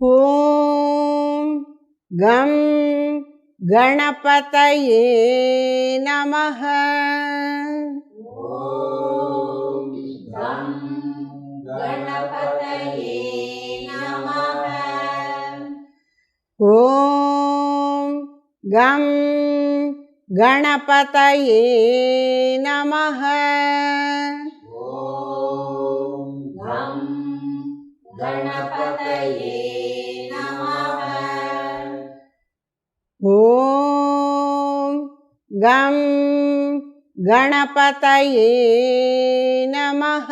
ॐ गं गणपतये नमः ॐ गं गणपतये नमः ॐ गं गणपतये नमः।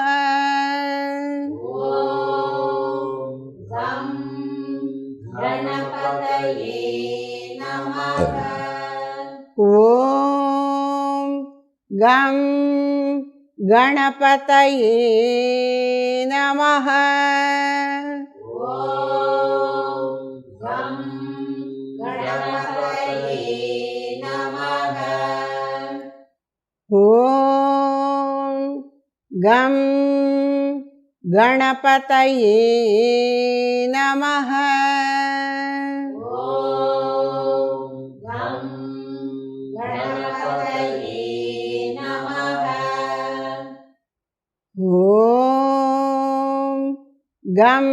ॐ गं गणपतये नमः। गं गणपतये नमः। ॐ गं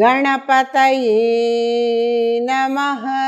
गणपतये नमः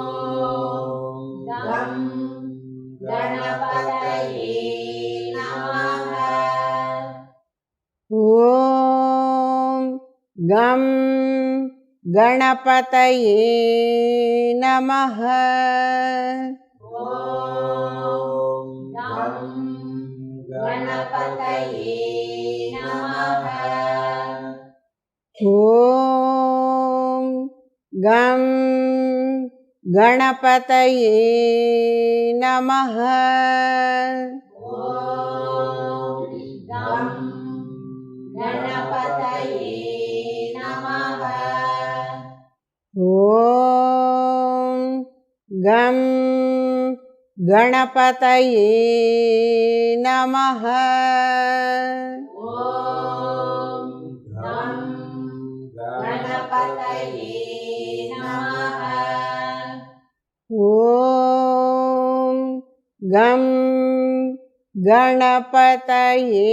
ॐ गं गणपतये नमः। ॐ गं गणपतये नमः। गणपतये नमः ॐ गं गणपतये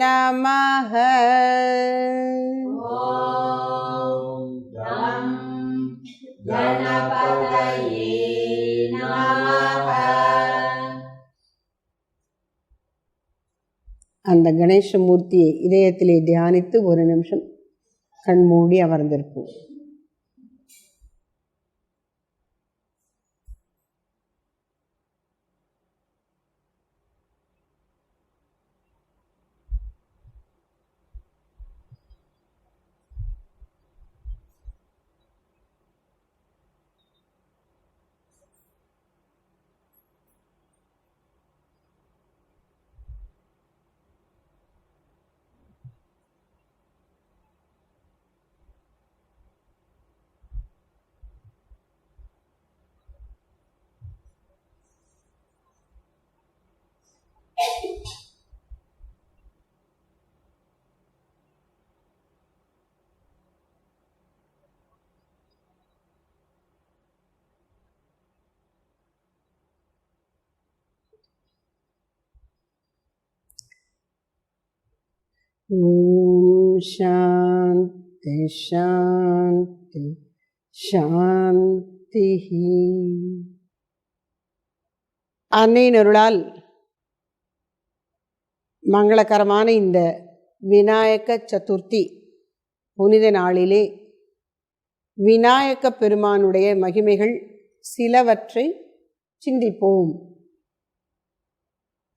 नमः அந்த கணேசமூர்த்தியை இதயத்திலே தியானித்து ஒரு நிமிஷம் கண்மூடி அமர்ந்திருப்போம். ஓம் சாந்தி சாந்தி சாந்தி அன்னையின் அருளால் மங்களகரமான இந்த விநாயக சதுர்த்தி புனித நாளிலே விநாயக பெருமானுடைய மகிமைகள் சிலவற்றை சிந்திப்போம்.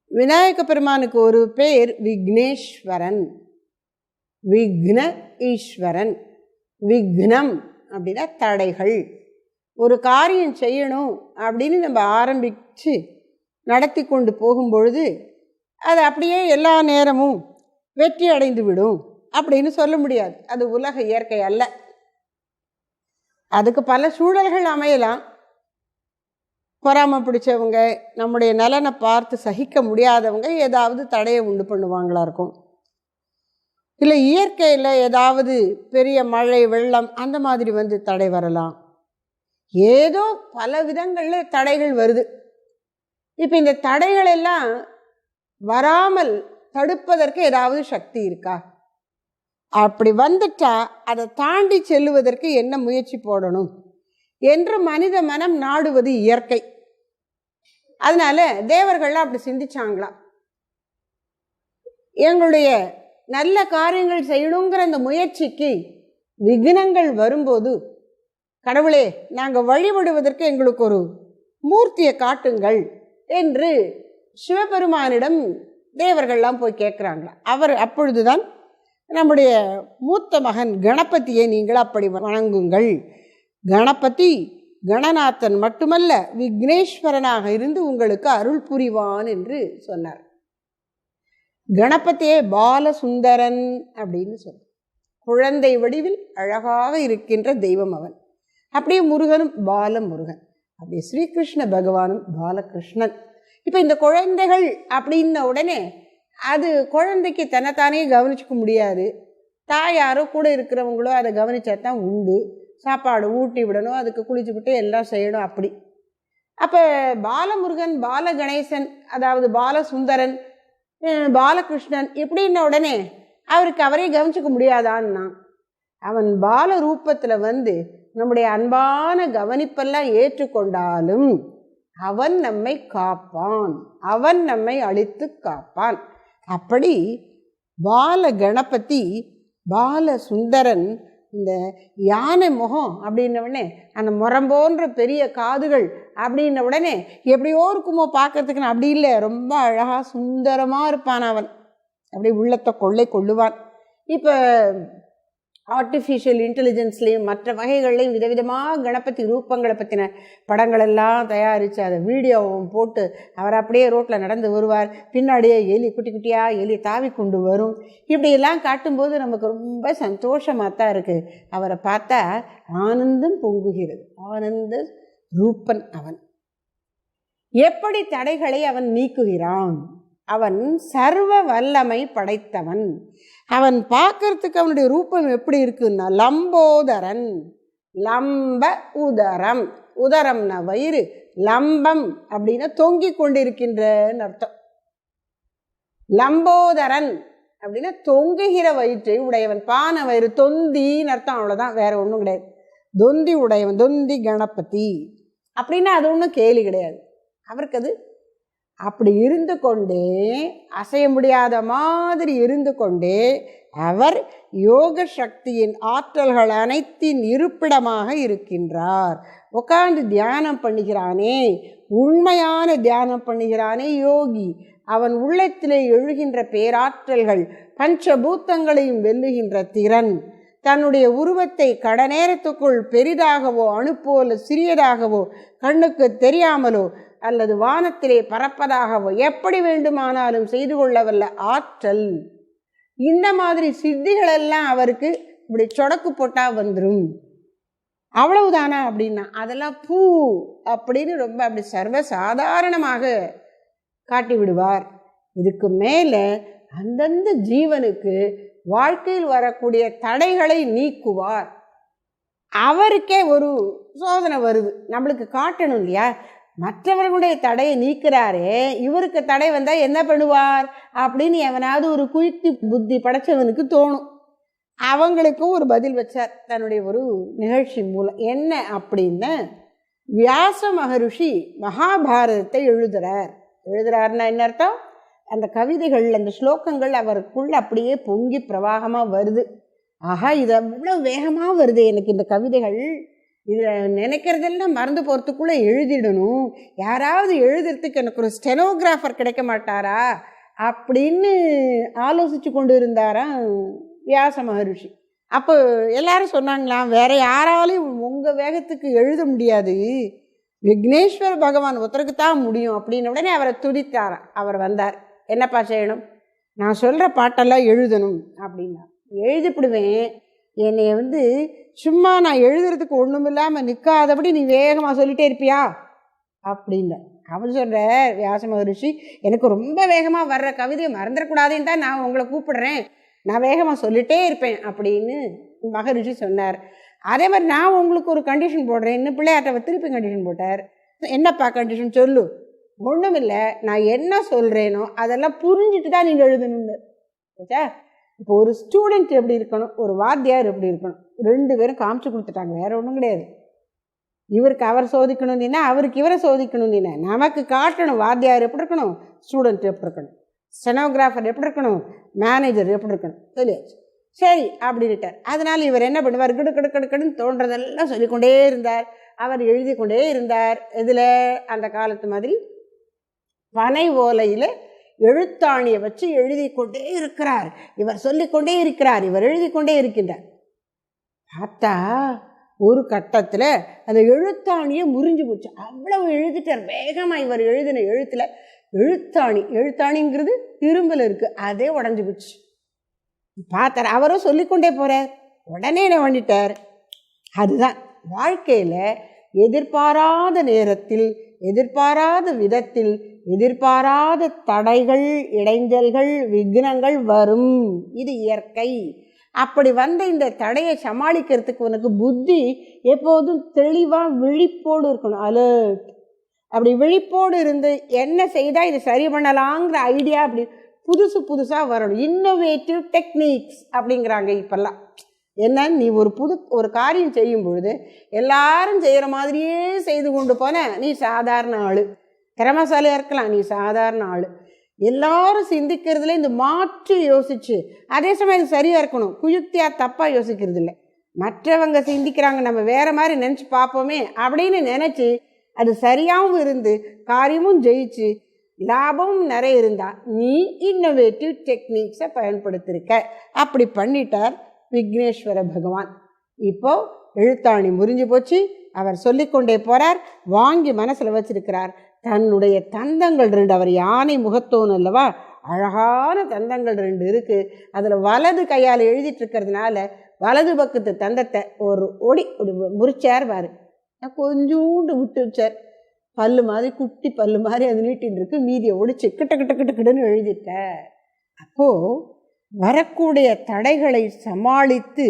விநாயக பெருமானுக்கு ஒரு பேர் விக்னேஸ்வரன். விக்ன ஈஸ்வரன். விக்னம் அப்படின்னா தடைகள். ஒரு காரியம் செய்யணும் அப்படின்னு நம்ம ஆரம்பித்து நடத்தி கொண்டு போகும்பொழுது அது அப்படியே எல்லா நேரமும் வெற்றி அடைந்து விடும் அப்படின்னு சொல்ல முடியாது. அது உலக இயற்கை அல்ல. அதுக்கு பல சூழல்கள் அமையலாம். பொறாமை பிடிச்சவங்க நம்முடைய நலனை பார்த்து சகிக்க முடியாதவங்க ஏதாவது தடையை உண்டு பண்ணுவாங்களா இருக்கும். இல்லை இயற்கையில் ஏதாவது பெரிய மழை வெள்ளம் அந்த மாதிரி வந்து தடை வரலாம். ஏதோ பல விதங்களில் தடைகள் வருது. இப்போ இந்த தடைகள் எல்லாம் வராமல் தடுப்பதற்கு ஏதாவது சக்தி இருக்கா? அப்படி வந்துட்டா அதை தாண்டி செல்லுவதற்கு என்ன முயற்சி போடணும்? என்று மனித மனம் நாடுவது இயற்கை. அதனால தேவர்கள்லாம் அப்படி சிந்திச்சாங்களாம் எங்களுடைய நல்ல காரியங்கள் செய்யணுங்கிற அந்த முயற்சிக்கு விக்னங்கள் வரும்போது கடவுளே நாங்கள் வழிபடுவதற்கு எங்களுக்கு ஒரு மூர்த்தியை காட்டுங்கள் என்று சிவபெருமானிடம் தேவர்கள்லாம் போய் கேட்குறாங்களா அவர் அப்பொழுதுதான் நம்முடைய மூத்த மகன் கணபதியை நீங்கள் அப்படி வணங்குங்கள். கணபதி கணநாதன் மட்டுமல்ல விக்னேஸ்வரனாக இருந்து உங்களுக்கு அருள் புரிவான் என்று சொன்னார். கணபதியே பாலசுந்தரன் அப்படின்னு சொன்னார் குழந்தை வடிவில் அழகாக இருக்கின்ற தெய்வம் அவன். அப்படியே முருகனும் பாலமுருகன். அப்படியே ஸ்ரீகிருஷ்ண பகவானும் பாலகிருஷ்ணன். இப்போ இந்த குழந்தைகள் அப்படின்ன உடனே அது குழந்தைக்கு தன்னைத்தானே கவனிச்சுக்க முடியாது. தாயாரோ கூட இருக்கிறவங்களோ அதை கவனிச்சா தான் உண்டு. சாப்பாடு ஊட்டி விடணும் அதுக்கு குளிச்சு விட்டு எல்லாம் செய்யணும் அப்படி. அப்போ பாலமுருகன் பால கணேசன் அதாவது பாலசுந்தரன் பாலகிருஷ்ணன் இப்படின்ன உடனே அவருக்கு அவரே கவனிச்சுக்க முடியாதான்னா அவன் பால ரூபத்தில் வந்து நம்முடைய அன்பான கவனிப்பெல்லாம் ஏற்றுக்கொண்டாலும் அவன் நம்மை காப்பான். அவன் நம்மை அழித்து காப்பான். அப்படி பால கணபதி பால சுந்தரன் இந்த யானை முகம் அப்படின்ன உடனே அந்த முறம் போன்ற பெரிய காதுகள் அப்படின்ன உடனே எப்படியோ இருக்குமோ பார்க்கறதுக்குன்னு அப்படி இல்லை. ரொம்ப அழகாக சுந்தரமாக இருப்பான் அவன். அப்படி உள்ளத்தை கொள்ளை கொள்ளுவான். இப்போ ஆர்டிஃபிஷியல் இன்டெலிஜென்ஸ்லேயும் மற்ற வகைகள்லையும் விதவிதமாக கணபதி ரூபங்களை பற்றின படங்களெல்லாம் தயாரித்து அதை வீடியோவும் போட்டு அவர் அப்படியே ரோட்டில் நடந்து வருவார். பின்னாடியே எலி குட்டி குட்டியாக எலி தாவி கொண்டு வரும். இப்படியெல்லாம் காட்டும்போது நமக்கு ரொம்ப சந்தோஷமாக தான் இருக்குது அவரை பார்த்தா ஆனந்தம் பொங்குகிறது. ஆனந்த ரூபன் அவன். எப்படி தடைகளை அவன் நீக்குகிறான்? அவன் சர்வ வல்லமை படைத்தவன். அவன் பார்க்கறதுக்கு அவனுடைய ரூபம் எப்படி இருக்குன்னா லம்போதரன். லம்ப உதரம். உதரம்னா வயிறு. லம்பம் அப்படின்னா தொங்கிக் கொண்டிருக்கின்றன்னு அர்த்தம். லம்போதரன் அப்படின்னா தொங்குகிற வயிற்றை உடையவன். பானை வயிறு தொந்தின்னு அர்த்தம். அவ்வளோதான் வேற ஒன்றும் கிடையாது. தொந்தி உடையவன். தொந்தி கணபதி. அப்படின்னா அது ஒன்றும் கேலி கிடையாது. அவருக்கு அது அப்படி இருந்து கொண்டே அசைய முடியாத மாதிரி இருந்து கொண்டே அவர் யோக சக்தியின் ஆற்றல்கள் அனைத்தின் இருப்பிடமாக இருக்கின்றார். உட்கார்ந்து தியானம் பண்ணுகிறானே உண்மையான தியானம் பண்ணுகிறானே யோகி. அவன் உள்ளத்திலே எழுகின்ற பேராற்றல்கள் பஞ்சபூத்தங்களையும் வெல்லுகின்ற திறன். தன்னுடைய உருவத்தை கடநேரத்துக்குள் பெரிதாகவோ அணுப்போல சிறியதாகவோ கண்ணுக்கு தெரியாமலோ அல்லது வானத்திலே பறப்பதாகவோ எப்படி வேண்டுமானாலும் செய்து கொள்ளவல்ல ஆற்றல். இந்த மாதிரி சித்திகளெல்லாம் அவருக்கு இப்படி சொடக்கு போட்டால் வந்துடும் அவ்வளவுதானா அப்படின்னா அதெல்லாம் பூ அப்படின்னு ரொம்ப அப்படி சர்வசாதாரணமாக காட்டி விடுவார் இதுக்கு மேலே அந்தந்த ஜீவனுக்கு வாழ்க்கையில் வரக்கூடிய தடைகளை நீக்குவார். அவருக்கே ஒரு சோதனை வருது. நம்மளுக்கு காட்டணும் இல்லையா? மற்றவர்களுடைய தடையை நீக்கிறாரே இவருக்கு தடை வந்தால் என்ன பண்ணுவார்? அப்படின்னு எவனாவது ஒரு குயுக்தி புத்தி படைச்சவனுக்கு தோணும். அவங்களுக்கும் ஒரு பதில் வச்சார் தன்னுடைய ஒரு நிகழ்ச்சி மூலம். என்ன அப்படின்னு வியாச மகரிஷி மகாபாரதத்தை எழுதுறார். எழுதுறாருன்னா என்ன அர்த்தம்? அந்த கவிதைகள் அந்த ஸ்லோகங்கள் அவருக்குள்ள அப்படியே பொங்கி பிரவாகமாக வருது. ஆஹா இது அவ்வளோ வேகமாக வருது. எனக்கு இந்த கவிதைகள் இதை நினைக்கிறதெல்லாம் மறந்து போகிறதுக்குள்ளே எழுதிடணும். யாராவது எழுதுறதுக்கு எனக்கு ஒரு ஸ்டெனோகிராஃபர் கிடைக்க மாட்டாரா? அப்படின்னு ஆலோசித்து கொண்டு இருந்தாராம் வியாச மகரிஷி. அப்போ எல்லாரும் சொன்னாங்களாம் வேற யாராலையும் உங்கள் வேகத்துக்கு எழுத முடியாது. விக்னேஸ்வர பகவான் ஒருத்தருக்கு தான் முடியும் அப்படின்னு உடனே அவரை துதித்தாராம். அவர் வந்தார். என்னப்பா செய்யணும்? நான் சொல்கிற பாட்டெல்லாம் எழுதணும் அப்படின்னா. எழுதிப்பிடுவேன். என்னை வந்து சும்மா நான் எழுதுறதுக்கு ஒன்றும் இல்லாமல் நிற்காதபடி நீ வேகமாக சொல்லிட்டே இருப்பியா? அப்படின்ன. அவர் சொல்கிற வியாச மகரிஷி எனக்கு ரொம்ப வேகமாக வர்ற கவிதையை மறந்துடக்கூடாதுன்னு தான் நான் உங்களை கூப்பிடுறேன். நான் வேகமாக சொல்லிட்டே இருப்பேன் அப்படின்னு மகரிஷி சொன்னார். அதே மாதிரி நான் உங்களுக்கு ஒரு கண்டிஷன் போடுறேன். இன்னும் பிள்ளையாட்டவர் திருப்பி கண்டிஷன் போட்டார். என்னப்பா கண்டிஷன் சொல்லு. ஒன்றும் இல்லை நான் என்ன சொல்கிறேனோ அதெல்லாம் புரிஞ்சுட்டு தான் நீங்கள் எழுதணும்னு. ஓகே இப்போ ஒரு ஸ்டூடெண்ட் எப்படி இருக்கணும் ஒரு வாத்தியார் எப்படி இருக்கணும் ரெண்டு பேரும் காமிச்சு கொடுத்துட்டாங்க வேற ஒன்றும் கிடையாது. இவருக்கு அவர் சோதிக்கணும் அவருக்கு இவரை சோதிக்கணும் நமக்கு காட்டணும் வாத்தியார் எப்படி இருக்கணும் ஸ்டூடெண்ட் எப்படி இருக்கணும் ஸ்டெனோகிராஃபர் எப்படி இருக்கணும் மேனேஜர் எப்படி இருக்கணும் சொல்லியாச்சு. சரி அப்படின்ட்டார் அதனால் இவர் என்ன பண்ணுவார்? கிடு கிடு கிடுக்குன்னு தோன்றதெல்லாம் சொல்லிக்கொண்டே இருந்தார். அவர் எழுதி கொண்டே இருந்தார். இதில் அந்த காலத்து மாதிரி பனை ஓலையில் எழுத்தாணியை வச்சு எழுதி கொண்டே இருக்கிறார். இவர் சொல்லிக்கொண்டே இருக்கிறார். இவர் எழுதி கொண்டே இருக்கின்றார். பார்த்தா ஒரு கட்டத்தில் அந்த எழுத்தாணியை முறிஞ்சு போச்சு. அவ்வளவு எழுதிட்டார். வேகமாக இவர் எழுதின எழுத்தில் எழுத்தாணி எழுத்தாணிங்கிறது இரும்பில் இருக்குது அதே உடஞ்சி போச்சு. பார்த்தார். அவரும் சொல்லிக்கொண்டே போகிறார் உடனே என்ன பண்ணிட்டார்? அதுதான். வாழ்க்கையில் எதிர்பாராத நேரத்தில் எதிர்பாராத விதத்தில் எதிர்பாராத தடைகள் இடைஞ்சல்கள் விக்னங்கள் வரும். இது இயற்கை. அப்படி வந்த இந்த தடையை சமாளிக்கிறதுக்கு உனக்கு புத்தி எப்போதும் தெளிவாக விழிப்போடு இருக்கணும். அலர்ட் அப்படி விழிப்போடு இருந்து என்ன செய்தால் இது சரி பண்ணலாங்கிற ஐடியா அப்படி புதுசு புதுசாக வரணும். இன்னோவேட்டிவ் டெக்னிக்ஸ் அப்படிங்கிறாங்க இப்போல்லாம். என்ன? நீ ஒரு புது ஒரு காரியம் செய்யும் பொழுது எல்லாரும் செய்கிற மாதிரியே செய்து கொண்டு போன நீ சாதாரண ஆள். திறமசாலியாக இருக்கலாம். நீ சாதாரண ஆள். எல்லாரும் சிந்திக்கிறதுல இந்த மாற்றி யோசிச்சு அதே சமயம் அது சரியாக இருக்கணும். குயுக்தியாக தப்பாக யோசிக்கிறது இல்லை மற்றவங்க சிந்திக்கிறாங்க நம்ம வேறு மாதிரி நினச்சி பார்ப்போமே அப்படின்னு நினச்சி அது சரியாகவும் இருந்து காரியமும் ஜெயிச்சு லாபமும் நிறைய இருந்தால் நீ இன்னோவேட்டிவ் டெக்னிக்ஸை பயன்படுத்தியிருக்க அப்படி பண்ணிட்டார் விக்னேஸ்வர பகவான். இப்போது எழுத்தாணி முறிஞ்சு போச்சு. அவர் சொல்லிக்கொண்டே போகிறார் வாங்கி மனசில் வச்சிருக்கிறார். தன்னுடைய தந்தங்கள் ரெண்டு அவர் யானை முகத்தோன் அல்லவா? அழகான தந்தங்கள் ரெண்டு இருக்குது அதில் வலது கையால் எழுதிட்டு இருக்கிறதுனால வலது பக்கத்து தந்தத்தை ஒரு ஒடி ஒரு முறிச்சார் பாரு. கொஞ்சோண்டு விட்டு வச்சார். பல்லு மாதிரி குட்டி பல்லு மாதிரி அது நீட்டின்னு இருக்கு மீதியை ஒடிச்சு கிட்ட கிட்ட கிட்ட கிட்டன்னு எழுதிட்ட அப்போது வரக்கூடிய தடைகளை சமாளித்து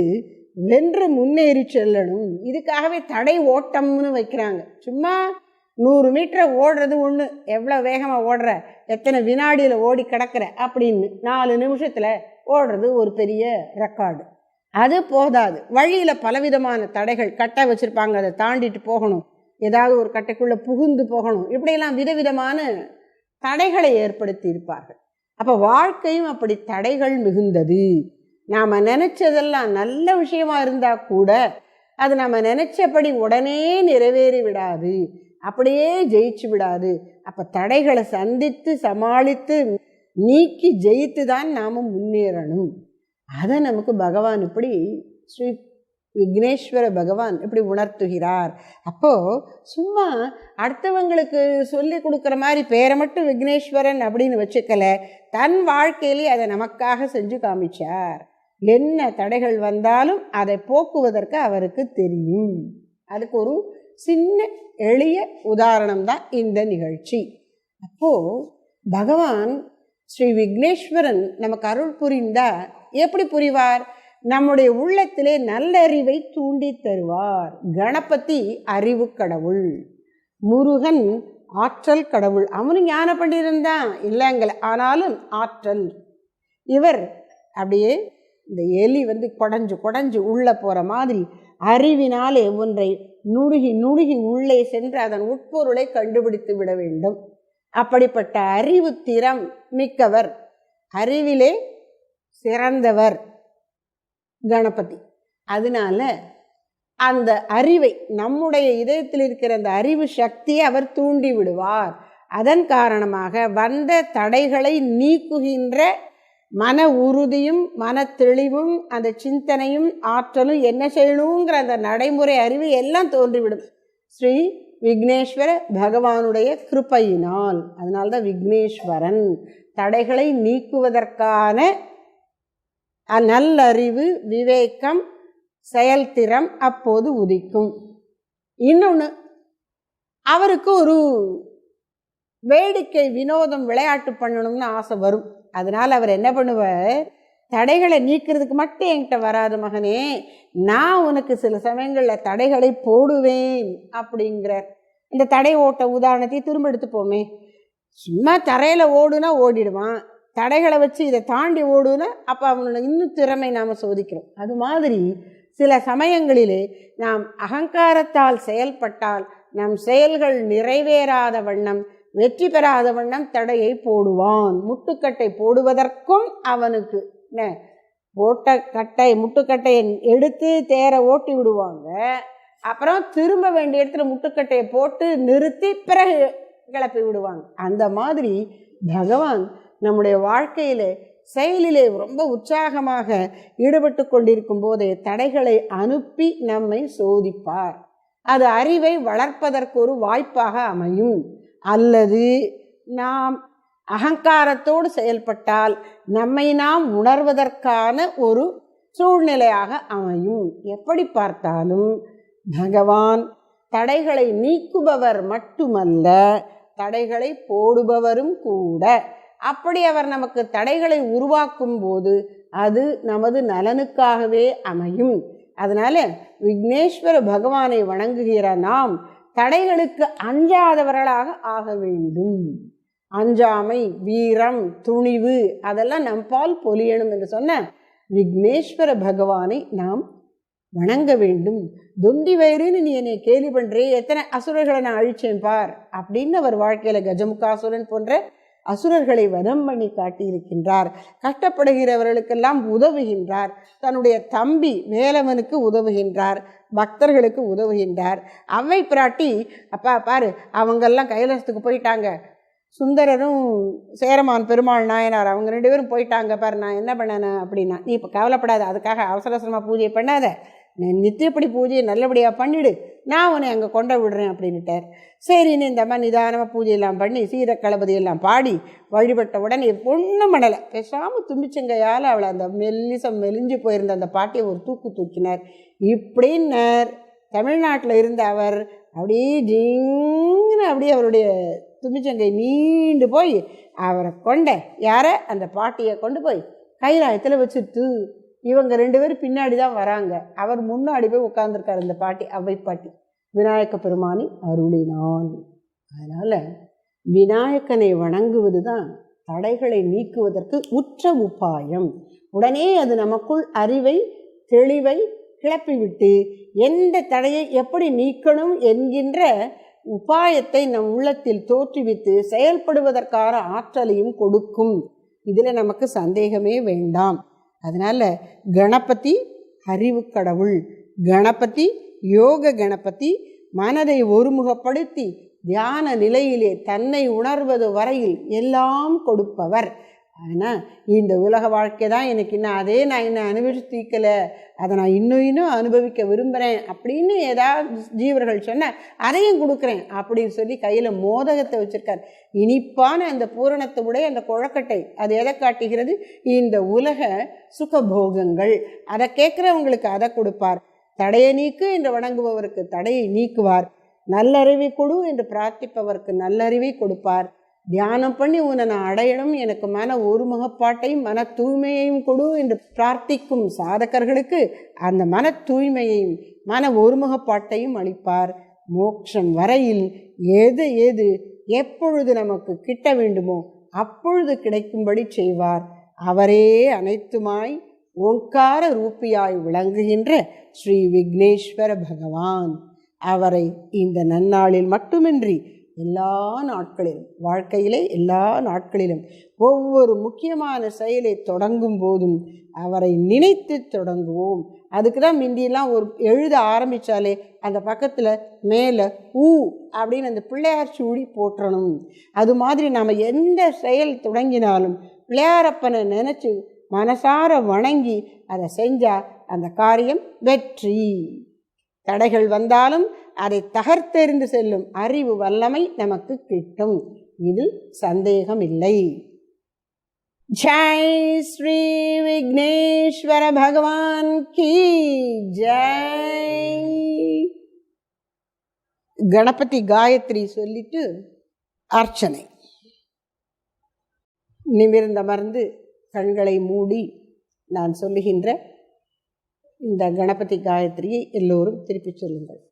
வென்று முன்னேறி செல்லணும் இதுக்காகவே தடை ஓட்டம்னு வைக்கிறாங்க. சும்மா நூறு மீட்டரை ஓடுறது ஒன்று எவ்வளோ வேகமாக ஓடுற? எத்தனை வினாடியில் ஓடி கிடக்கிற? அப்படின்னு நாலு நிமிஷத்தில் ஓடுறது ஒரு பெரிய ரெக்கார்டு அது போதாது. வழியில் பலவிதமான தடைகள் கட்டை வச்சுருப்பாங்க. அதை தாண்டிட்டு போகணும். ஏதாவது ஒரு கட்டைக்குள்ளே புகுந்து போகணும். இப்படியெல்லாம் விதவிதமான தடைகளை ஏற்படுத்தி இருப்பார்கள். அப்போ வாழ்க்கையும் அப்படி தடைகள் மிகுந்தது. நாம் நினச்சதெல்லாம் நல்ல விஷயமா இருந்தால் கூட அது நம்ம நினச்சபடி உடனே நிறைவேறி விடாது. அப்படியே ஜெயிச்சு விடாது. அப்போ தடைகளை சந்தித்து சமாளித்து நீக்கி ஜெயித்து தான் நாம் முன்னேறணும். அதை நமக்கு பகவான் இப்படி ஸ்ரீ விக்னேஸ்வர பகவான் இப்படி உணர்த்துகிறார். அப்போது சும்மா அடுத்தவங்களுக்கு சொல்லி கொடுக்குற மாதிரி பேரை மட்டும் விக்னேஸ்வரன் அப்படின்னு வச்சுக்கல. தன் வாழ்க்கையிலே அதை நமக்காக செஞ்சு காமிச்சார். என்ன தடைகள் வந்தாலும் அதை போக்குவதற்கு அவருக்கு தெரியும். அதுக்கு ஒரு சின்ன எளிய உதாரணம் தான் இந்த நிகழ்ச்சி. அப்போது பகவான் ஸ்ரீ விக்னேஸ்வரன் நமக்கு அருள் புரிந்தா எப்படி புரிவார்? நம்முடைய உள்ளத்திலே நல்லறிவை தூண்டி தருவார். கணபதி அறிவு கடவுள். முருகன் ஆற்றல் கடவுள். அவனும் ஞான பண்டிதன் தான். இல்லைங்கள ஆனாலும் ஆற்றல். இவர் அப்படியே இந்த எலி வந்து குடஞ்சு குடஞ்சு உள்ளே போகிற மாதிரி அறிவினாலே ஒன்றை நுணுகி நுணுகி உள்ளே சென்று அதன் உட்பொருளை கண்டுபிடித்து விட வேண்டும். அப்படிப்பட்ட அறிவு திறம் மிக்கவர் அறிவிலே சிறந்தவர் கணபதி. அதனால அந்த அறிவை நம்முடைய இதயத்தில் இருக்கிற அந்த அறிவு சக்தியை அவர் தூண்டி விடுவார். அதன் காரணமாக வந்த தடைகளை நீக்குகின்ற மன உறுதியும் மன தெளிவும் அந்த சிந்தனையும் ஆற்றலும் என்ன செய்யணுங்கிற அந்த நடைமுறை அறிவு எல்லாம் தோன்றிவிடும். ஸ்ரீ விக்னேஸ்வர பகவானுடைய கிருப்பையினால் அதனால்தான் விக்னேஸ்வரன் தடைகளை நீக்குவதற்கான அ- நல்லறிவு விவேகம் செயல்திறம் அப்போது உதிக்கும். இன்னொன்று அவருக்கு ஒரு வேடிக்கை வினோதம் விளையாட்டு பண்ணணும்னு ஆசை வரும். அதனால் அவர் என்ன பண்ணுவார்? தடைகளை நீக்கிறதுக்கு மட்டும் என்கிட்ட வராது மகனே. நான் உனக்கு சில சமயங்களில் தடைகளை போடுவேன் அப்படிங்கிறார் இந்த தடை ஓட்ட உதாரணத்தை திரும்ப எடுத்துப்போமே. சும்மா தரையில் ஓடுனா ஓடிடுவான். தடைகளை வச்சு இதை தாண்டி ஓடுனா அப்போ அவனோட இன்னும் திறமை நாம் சோதிக்கிறோம். அது மாதிரி சில சமயங்களிலே நாம் அகங்காரத்தால் செயல்பட்டால் நம் செயல்கள் நிறைவேறாத வண்ணம் வெற்றி பெறாத வண்ணம் தடையை போடுவான். முட்டுக்கட்டை போடுவதற்கும் அவனுக்கு என்ன போட்ட கட்டை முட்டுக்கட்டையை எடுத்து தேர ஓட்டி விடுவாங்க. அப்புறம் திரும்ப வேண்டிய இடத்துல முட்டுக்கட்டையை போட்டு நிறுத்தி பிறகு கிளப்பி விடுவாங்க. அந்த மாதிரி பகவான் நம்முடைய வாழ்க்கையில் செயலிலே ரொம்ப உற்சாகமாக ஈடுபட்டு கொண்டிருக்கும் போதே தடைகளை அனுப்பி நம்மை சோதிப்பார். அது அறிவை வளர்ப்பதற்கு ஒரு வாய்ப்பாக அமையும். அல்லது நாம் அகங்காரத்தோடு செயல்பட்டால் நம்மை நாம் உணர்வதற்கான ஒரு சூழ்நிலையாக அமையும். எப்படி பார்த்தாலும் பகவான் தடைகளை நீக்குபவர் மட்டுமல்ல தடைகளை போடுபவரும் கூட. அப்படி அவர் நமக்கு தடைகளை உருவாக்கும் போது அது நமது நலனுக்காகவே அமையும். அதனால விக்னேஸ்வர பகவானை வணங்குகிற நாம் தடைகளுக்கு அஞ்சாதவர்களாக ஆக வேண்டும். அஞ்சாமை வீரம் துணிவு அதெல்லாம் நம் பால் பொலியணும் என்று சொன்ன விக்னேஸ்வர பகவானை நாம் வணங்க வேண்டும். துண்டி வயிறுன்னு நீ என்னை கேலி பண்றே எத்தனை அசுரர்களை நான் அழிச்சேன் பார் அப்படின்னு அவர் வாழ்க்கையில கஜமுகாசுரன் போன்ற அசுரர்களை வதம் பண்ணி காட்டியிருக்கின்றார். கஷ்டப்படுகிறவர்களுக்கெல்லாம் உதவுகின்றார். தன்னுடைய தம்பி வேலவனுக்கு உதவுகின்றார். பக்தர்களுக்கு உதவுகின்றார். அவை பிராட்டி அப்பா பாரு அவங்கெல்லாம் கைலாசத்துக்கு போயிட்டாங்க. சுந்தரரும் சேரமான் பெருமாள் நாயனார் அவங்க ரெண்டு பேரும் போயிட்டாங்க பாரு நான் என்ன பண்ணேன் அப்படின்னா நீ இப்போ கவலைப்படாத அதுக்காக அவசர அவசரமாக பூஜை பண்ணாத. நித்தியப்படி பூஜையை நல்லபடியாக பண்ணிடு. நான் உன்னை அங்கே கொண்ட விடுறேன் அப்படின்னுட்டார். சரின்னு இந்த மாதிரி நிதானமாக பூஜையெல்லாம் பண்ணி சீர எல்லாம் பாடி வழிபட்ட உடனே ஒன்றும் பண்ணலை. பேசாமல் தும்பிச்சங்கையால் அவளை அந்த மெல்லிசம் மெலிஞ்சு போயிருந்த அந்த பாட்டியை ஒரு தூக்கு தூக்கினார். இப்படின்னர். தமிழ்நாட்டில் இருந்த அவர் அப்படியே ஜிங்னு அப்படியே அவருடைய தும்பிச்சங்கை நீண்டு போய் அவரை கொண்ட யாரை? அந்த பாட்டியை கொண்டு போய் கைலாயத்தில் வச்சுட்டு இவங்க ரெண்டு பேரும் பின்னாடி தான் வராங்க. அவர் முன்னாடி போய் உட்காந்துருக்கார் இந்த பாட்டி அவை பாட்டி. விநாயக பெருமானி அருளினான். அதனால் விநாயகனை வணங்குவது தான் தடைகளை நீக்குவதற்கு உற்ற உபாயம். உடனே அது நமக்குள் அறிவை தெளிவை கிளப்பிவிட்டு எந்த தடையை எப்படி நீக்கணும் என்கின்ற உபாயத்தை நம் உள்ளத்தில் தோற்றுவித்து செயல்படுவதற்கான ஆற்றலையும் கொடுக்கும். இதில் நமக்கு சந்தேகமே வேண்டாம். அதனால் கணபதி அறிவு கடவுள் கணபதி யோக கணபதி மனதை ஒருமுகப்படுத்தி தியான நிலையிலே தன்னை உணர்வது வரையில் எல்லாம் கொடுப்பவர். ஆனால் இந்த உலக வாழ்க்கை தான் எனக்கு இன்னும் அதே நான் இன்னும் அனுபவிச்சு அதை நான் இன்னும் இன்னும் அனுபவிக்க விரும்புகிறேன் அப்படின்னு ஏதாவது ஜீவர்கள் சொன்னால் அதையும் கொடுக்குறேன் அப்படின்னு சொல்லி கையில் மோதகத்தை வச்சுருக்கார். இனிப்பான அந்த பூரணத்தை உடைய அந்த குழக்கட்டை அது எதை காட்டுகிறது? இந்த உலக சுகபோகங்கள். அதை கேட்குறவங்களுக்கு அதை கொடுப்பார். தடையை நீக்கு என்று வணங்குபவருக்கு தடையை நீக்குவார். நல்லறிவை கொடு என்று பிரார்த்திப்பவருக்கு நல்லறிவை கொடுப்பார். தியானம் பண்ணி உன்னை நான் அடையணும் எனக்கு மன ஒருமுகப்பாட்டையும் மன தூய்மையையும் கொடு என்று பிரார்த்திக்கும் சாதகர்களுக்கு அந்த மன தூய்மையையும் மன ஒருமுகப்பாட்டையும் அளிப்பார். மோட்சம் வரையில் எது எது எப்பொழுது நமக்கு கிட்ட வேண்டுமோ அப்பொழுது கிடைக்கும்படி செய்வார். அவரே அனைத்துமாய் ஓங்கார ரூபியாய் விளங்குகின்ற ஸ்ரீ விக்னேஸ்வர பகவான். அவரை இந்த நன்னாளில் மட்டுமின்றி எல்லா நாட்களிலும் வாழ்க்கையிலே எல்லா நாட்களிலும் ஒவ்வொரு முக்கியமான செயலை தொடங்கும் போதும் அவரை நினைத்து தொடங்குவோம். அதுக்கு தான் முந்தியெல்லாம் ஒரு எழுத ஆரம்பித்தாலே அந்த பக்கத்தில் மேலே ஊ அப்படின்னு அந்த பிள்ளையார் சூடி போற்றணும். அது மாதிரி நாம் எந்த செயல் தொடங்கினாலும் பிள்ளையாரப்பனை நினச்சி மனசார வணங்கி அதை செஞ்சால் அந்த காரியம் வெற்றி. தடைகள் வந்தாலும் அதை தகர்த்தெறிந்து செல்லும் அறிவு வல்லமை நமக்கு கிட்டும். இதில் சந்தேகமில்லை. ஜெய் ஸ்ரீ விக்னேஸ்வர பகவான் கி ஜெய். கணபதி காயத்ரி சொல்லிட்டு அர்ச்சனை. நிமிர்ந்தமர்ந்து கண்களை மூடி நான் சொல்லுகின்ற இந்த கணபதி காயத்ரியை எல்லோரும் திருப்பிச் சொல்லுங்கள்.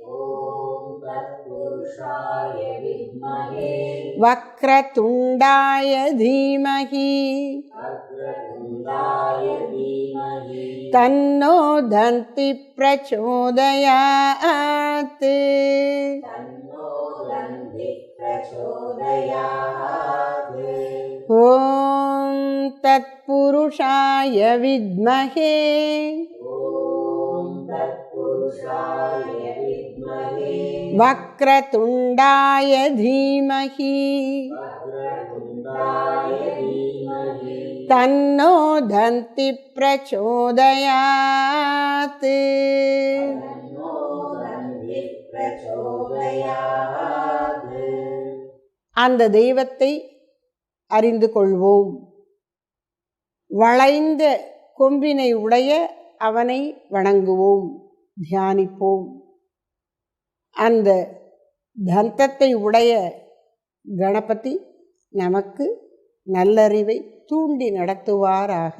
वक्रतुण्डाय धीमहि। तन्नो दन्ति प्रचोदयात्। ॐ तत्पुरुषाय विद्महे वक्रतुण्डाय धीमहि तन्नो दन्ति प्रचोदयात् அந்த தெய்வத்தை அறிந்து கொள்வோம் வளைந்த கொம்பினை உடைய அவனை வணங்குவோம் தியானிப்போம் அந்த தந்தத்தை உடைய கணபதி நமக்கு நல்லறிவை தூண்டி நடத்துவாராக.